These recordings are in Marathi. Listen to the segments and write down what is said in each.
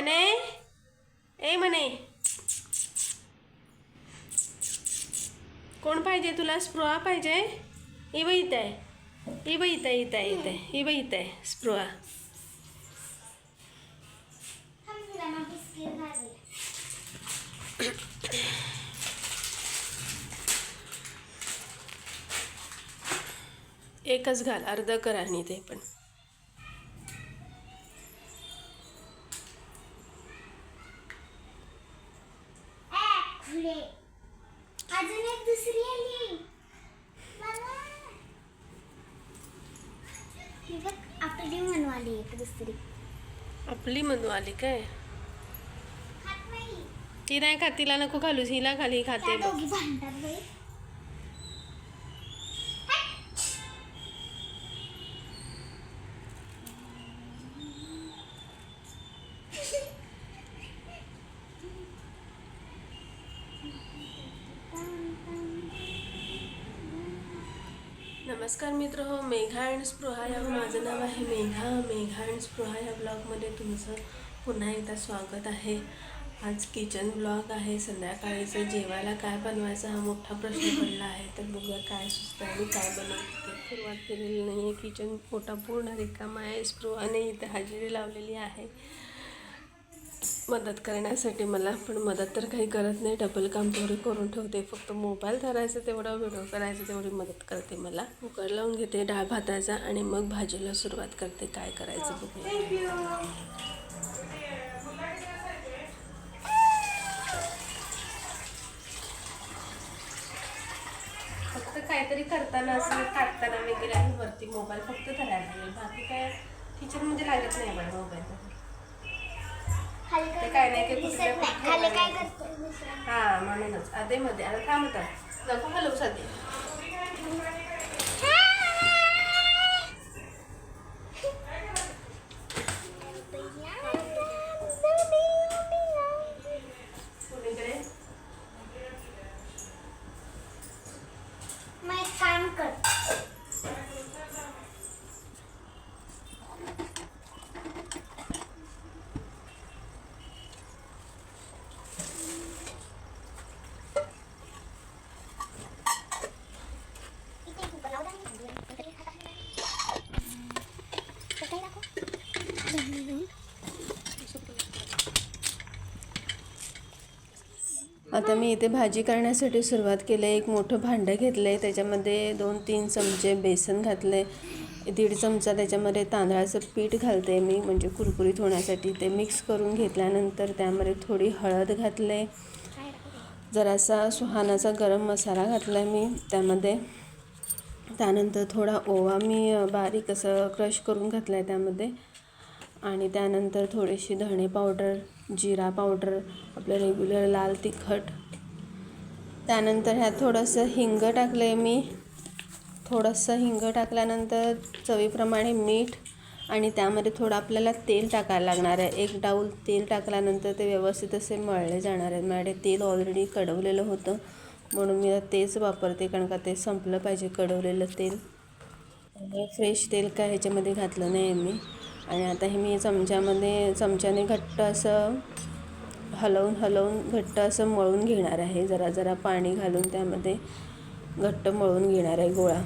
म्हणे. ए म्हणे. कोण पाहिजे तुला? स्पृहा पाहिजे? ही इथं आहे. ही इथं आहे इथं आहे इथं आहे. ही इथं आहे स्पृहा. एकच घाल अर्ध कर आणि ते पण खुले अजून एक दुसरी आली. ही बघ आपली म्हणवाली एक दुसरी. आपली आली काय? खात नाही. ती नाही खात तिला नको घालूस हिला खाली त्या खाते बघ. दोघी भांडतात बाई. नमस्कार मित्र हो मेघा अँड स्पृहा या माझं नाव आहे मेघा. मेघा अँड स्पृहा या ब्लॉगमध्ये तुमचं पुन्हा एकदा स्वागत आहे. आज किचन ब्लॉग आहे. संध्याकाळीचं जेवायला काय बनवायचा हा मोठा प्रश्न पडला आहे. तर बघूया काय सुचतं आणि काय बनवते सुरुवात केलेली नाही आहे किचन मोठा पूर्ण रिकामा आहे. स्पृहाने इथे हजेरी लावलेली आहे. मदत करण्यासाठी मला पण मदत तर काही करत नाही. डबल काम तेवढी करून ठेवते. फक्त मोबाईल धरायचं तेवढा व्हिडिओ करायचं तेवढी मदत करते मला. कुकर लावून घेते डाळ भाताचा आणि मग भाजीला सुरुवात करते. काय करायचं बघूया. फक्त काहीतरी करताना असं काढताना वगैरे आणि वरती मोबाईल फक्त धरायला लागेल. बाकी काय किचनमध्ये लागत नाही मला मोबाईल ते काय नाही कुठल्या दुसरा हा म्हणूनच आधे मध्ये आता थांब आता. नको हलवू सध्या कुणीकडे मग एक काम कर इथे कुकर लावू दे. इकडे खाता आहे. सकाळी दाखव. आता मी इथे भाजी करण्यासाठी सुरुवात केली आहे. एक मोठं भांडं घेतलं आहे त्याच्यामध्ये दोन तीन चमचे बेसन घातलं आहे दीड चमचा त्याच्यामध्ये तांदळाचं पीठ घालते मी. म्हणजे कुरकुरीत होण्यासाठी ते मिक्स करून घेतल्यानंतर त्यामध्ये थोडी हळद घातले जरासा सुहानाचा गरम मसाला घातला आहे मी. त्यामध्ये त्यानंतर थोडा ओवा मी बारीक असं क्रश करून घातला आहे त्यामध्ये. आणि त्यानंतर थोडीशी धणे पावडर जिरा पावडर आपलं रेग्युलर लाल तिखट. त्यानंतर ह्यात थोडंसं हिंग टाकलं आहे मी. थोडंसं हिंग टाकल्यानंतर चवीप्रमाणे मीठ आणि त्यामध्ये थोडं आपल्याला तेल टाकायला लागणार आहे. एक डाऊल तेल टाकल्यानंतर ते व्यवस्थित असे मळले जाणार आहेत. माझ्याकडे तेल ऑलरेडी कडवलेलं होतं. म्हणून मी तेच वापरते कारण का ते संपलं पाहिजे कडवलेलं तेल. फ्रेश तेल काय ह्याच्यामध्ये घातलं नाही आहे मी. आणि आता हे मी चमच्यामध्ये चमच्याने घट्ट असं हलवून हलवून घट्ट असं मळून घेणार आहे. जरा जरा पाणी घालून त्यामध्ये घट्ट मळून घेणार आहे गोळा.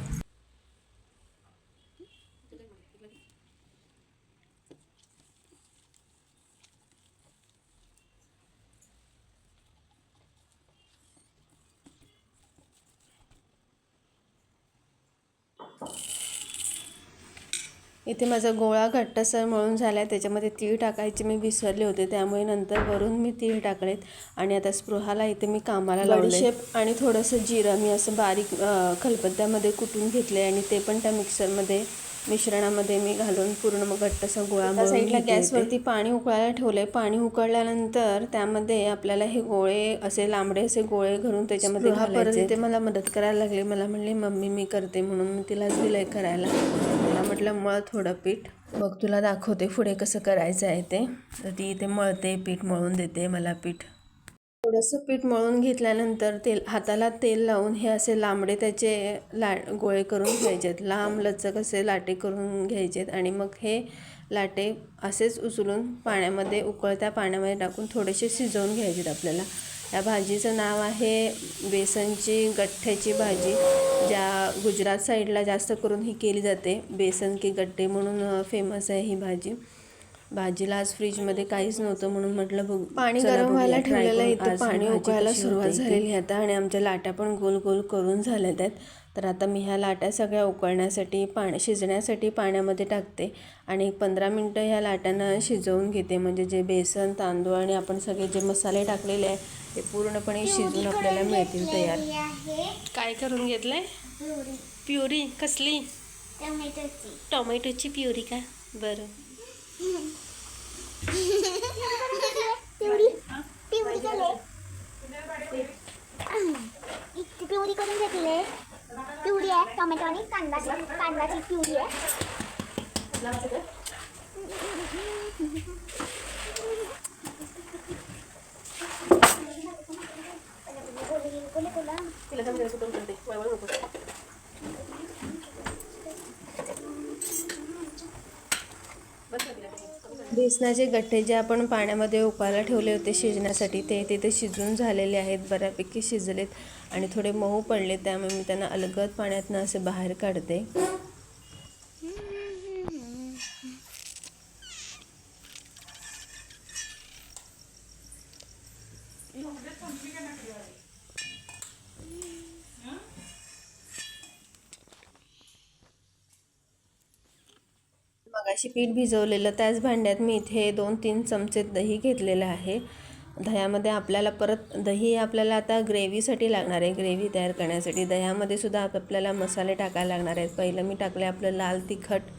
इथे माझा गोळा घट्टसर मळून झाला आहे त्याच्यामध्ये तीळ टाकायचे मी विसरले होते. त्यामुळे नंतर वरून मी तीळ टाकलेत आणि आता स्पृहाला इथे मी कामाला बडीशेप आणि थोडंसं जिरं मी असं बारीक खलबत्त्यामध्ये कुटून घेतले आणि ते पण त्या मिक्सरमध्ये मिश्रणामध्ये मी घालून पूर्ण मग घट्टसा गोळा साईडला गॅसवरती पाणी उकळायला ठेवलंय. पाणी उकळल्यानंतर त्यामध्ये आपल्याला हे गोळे असे लांबडे असे गोळे घालून त्याच्यामध्ये घालायचे ते मला मदत करायला लागली. मला म्हणली मम्मी मी करते म्हणून मी तिला दिलंय करायला. तिला म्हटलं मळ थोडं पीठ. बघ तुला दाखवते पुढे कसं करायचं आहे ते. तर ती इथे मळते पीठ मळून देते मला पीठ. थोडंसं पीठ मळून घेतल्यानंतर तेल हाताला तेल लावून हे असे लांबडे त्याचे ला गोळे करून घ्यायचे आहेत लांब लचक असे लाटे करून घ्यायचे आहेत आणि मग हे लाटे असेच उचलून पाण्यामध्ये उकळत्या पाण्यामध्ये टाकून थोडेसे शिजवून घ्यायचे आपल्याला. या भाजीचं नाव आहे बेसनची गठ्ठ्याची भाजी ज्या गुजरात साईडला जास्त करून ही केली जाते. बेसन की गट्टे म्हणून फेमस आहे ही भाजी. भाजीला आज फ्रीजमध्ये काहीच नव्हतं म्हणून म्हटलं बघ पाणी गरम व्हायला ठेवलेलं इथं पाणी उकळायला सुरुवात. झालेली आहे आता आणि आमच्या लाट्या पण गोल गोल करून झाल्यात आहेत. तर आता मी ह्या लाट्या सगळ्या उकळण्यासाठी पाणी शिजण्यासाठी पाण्यामध्ये टाकते आणि एक पंधरा मिनटं ह्या लाट्यांना शिजवून घेते. म्हणजे जे बेसन तांदूळ आणि आपण सगळे जे मसाले टाकलेले आहे ते पूर्णपणे शिजून आपल्याला मिळतील तयार. आहे काय करून घेतलंय? प्युरी. प्युरी? कसली? टोमॅटोची. टोमॅटोची प्युरी का? बरं. पिवरी पिवरी केले इतकी पिवरी करून घेतले पिवरी आहे टोमॅटो आणि कांदाची कांदाची पिवरी आहे बेसनाचे गठ्ठे जे आपण पाण्यामध्ये उकळायला ठेवले होते शिजण्यासाठी ते तिथे शिजून झालेले आहेत बऱ्यापैकी शिजलेत आणि थोडे मऊ पडले त्यामुळे मी त्यांना अलगद पाण्यातनं असे बाहेर काढते. मगाशी पीठ भिजवलेलं त्याच भांड्यात मी इथे दोन तीन चमचे दही घेतलेलं आहे. दह्यामध्ये आपल्याला परत दही आपल्याला आता ग्रेव्हीसाठी लागणार आहे. ग्रेव्ही तयार करण्यासाठी दह्यामध्ये सुद्धा आपल्याला मसाले टाकायला लागणार आहेत. पहिलं मी टाकले आपलं लाल तिखट.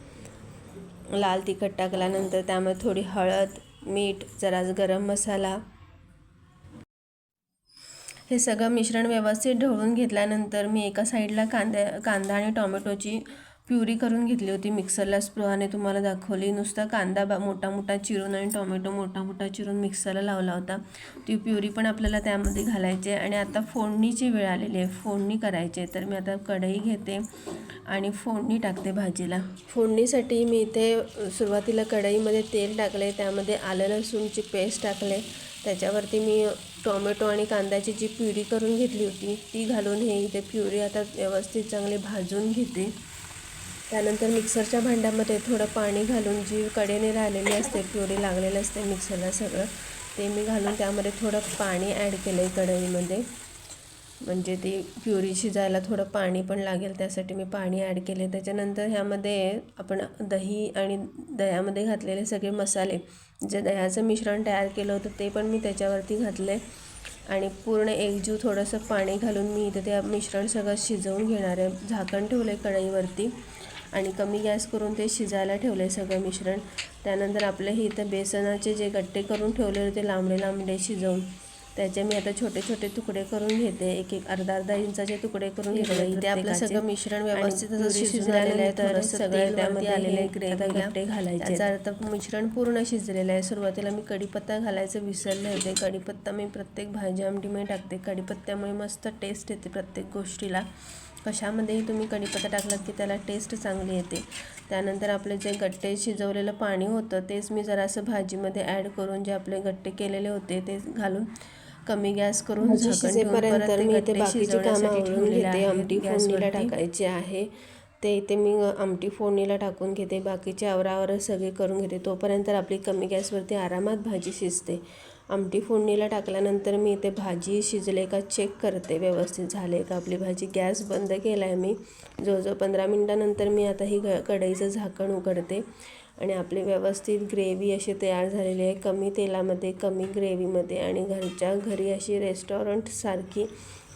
लाल तिखट टाकल्यानंतर त्यामध्ये थोडी हळद मीठ जरा गरम मसाला. हे सगळं मिश्रण व्यवस्थित ढवळून घेतल्यानंतर मी एका साईडला कांद्या कांदा आणि टोमॅटोची प्युरी करून घेतली होती मिक्सरला स्पृहाने तुम्हाला दाखवली. नुसता कांदा बा मोठा मोठा चिरून आणि टोमॅटो मोठा मोठा चिरून मिक्सरला लावला होता. ती प्युरी पण आपल्याला त्यामध्ये घालायची आहे आणि आता फोडणीची वेळ आलेली आहे. फोडणी करायची आहे. तर मी आता कढई घेते आणि फोडणी टाकते भाजीला. फोडणीसाठी मी इथे सुरुवातीला कढईमध्ये तेल टाकले त्यामध्ये आलं लसूणची पेस्ट टाकले त्याच्यावरती मी टोमॅटो आणि कांद्याची जी प्युरी करून घेतली होती ती घालून हे इथे प्युरी आता व्यवस्थित चांगली भाजून घेते. त्यानंतर मिक्सरच्या भांड्यामध्ये थोडं पाणी घालून जी कडेने राहिलेली असते प्युरी लागलेली असते मिक्सरला सगळं ते मी घालून त्यामध्ये थोडं पाणी ॲड केलं आहे कढईमध्ये. म्हणजे ती प्युरी शिजायला थोडं पाणी पण लागेल त्यासाठी मी पाणी ॲड केले त्याच्यानंतर ह्यामध्ये आपण दही आणि दह्यामध्ये घातलेले सगळे मसाले जे दह्याचं मिश्रण तयार केलं होतं ते पण मी त्याच्यावरती घातले आणि पूर्ण एकजीव थोडंसं पाणी घालून मी इथे ते मिश्रण सगळं शिजवून घेणार आहे. झाकण ठेवलं आहे कढईवरती. आणि कमी गॅस करून ते शिजायला ठेवलं आहे सगळं मिश्रण. त्यानंतर आपले हे इथं बेसनाचे जे गट्टे करून ठेवले होते लांबडे लांबडे शिजवून त्याचे मी आता छोटे छोटे तुकडे करून घेते. एक एक अर्धा अर्धा इंचाचे तुकडे करून घेतले इथे आपलं सगळं मिश्रण व्यवस्थित असं शिजलेलं आहे. तर सगळं त्यामध्ये आलेले ग्रेव्ही गट्टे घालायचे त्याचा अर्थ मिश्रण पूर्ण शिजलेलं आहे. सुरुवातीला मी कढीपत्ता घालायचं विसरले होते. कढीपत्ता मी प्रत्येक भाजी आमटीमध्ये टाकते. कढीपत्त्यामुळे मस्त टेस्ट येते प्रत्येक गोष्टीला. कशामध्येही तुम्ही कढीपत्ता टाकलात की त्याला टेस्ट चांगली येते. त्यानंतर आपले जे गट्टे शिजवलेलं पाणी होतं तेच मी जरासं भाजीमध्ये ॲड करून जे आपले गट्टे केलेले होते ते घालून कमी गॅस करून मी इथे बाकीची कामं आवरून घेते. आमटी फोडणीला. टाकायची आहे. ते इथे मी आमटी फोडणीला टाकून घेते. बाकीचे आवरावर सगळे करून घेते. तोपर्यंत आपली कमी गॅसवरती आरामात भाजी शिजते. आमटी फोडणीला टाकल्यानंतर मी इथे भाजी शिजले का चेक करते. व्यवस्थित झाले का आपली भाजी? गॅस बंद केला आहे मी. जवळजवळ पंधरा मिनटानंतर मी आता ही ग कढईचं झाकण उघडते. आणि आपली व्यवस्थित ग्रेव्ही अशी तयार झालेली आहे. कमी तेलामध्ये कमी ग्रेव्हीमध्ये आणि घरच्या घरी अशी रेस्टॉरंटसारखी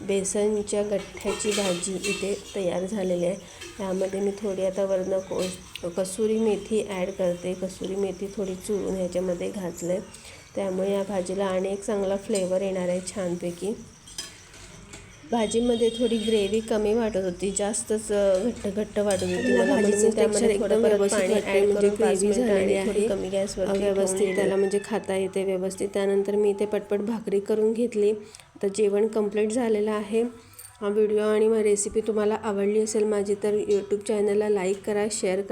बेसनच्या गठ्ठ्याची भाजी इथे तयार झालेली आहे. त्यामध्ये मी थोडी आता वरनं को कसुरी मेथी ॲड करते. कसुरी मेथी थोडी चुरून ह्याच्यामध्ये घातलं आहे त्यामुळे या भाजीला आणि एक चांगला फ्लेवर येणार आहे छानपैकी. भाजीमध्ये थोडी ग्रेव्ही कमी वाटत होती जास्तच घट्ट घट्ट वाटत होती. मला म्हणून मी त्यामध्ये थोडं परत पाणी ॲड करून पाच मिनिटं आणि थोडी कमी गॅसवर व्यवस्थित त्याला म्हणजे खाता येते व्यवस्थित. त्यानंतर मी इथे पटपट भाकरी करून घेतली. आता जेवण कंप्लीट झालेलं आहे. हा व्हिडिओ आणि रेसिपी तुम्हाला आवडली असेल माझी तर यूट्यूब चॅनलला लाईक करा शेअर करा.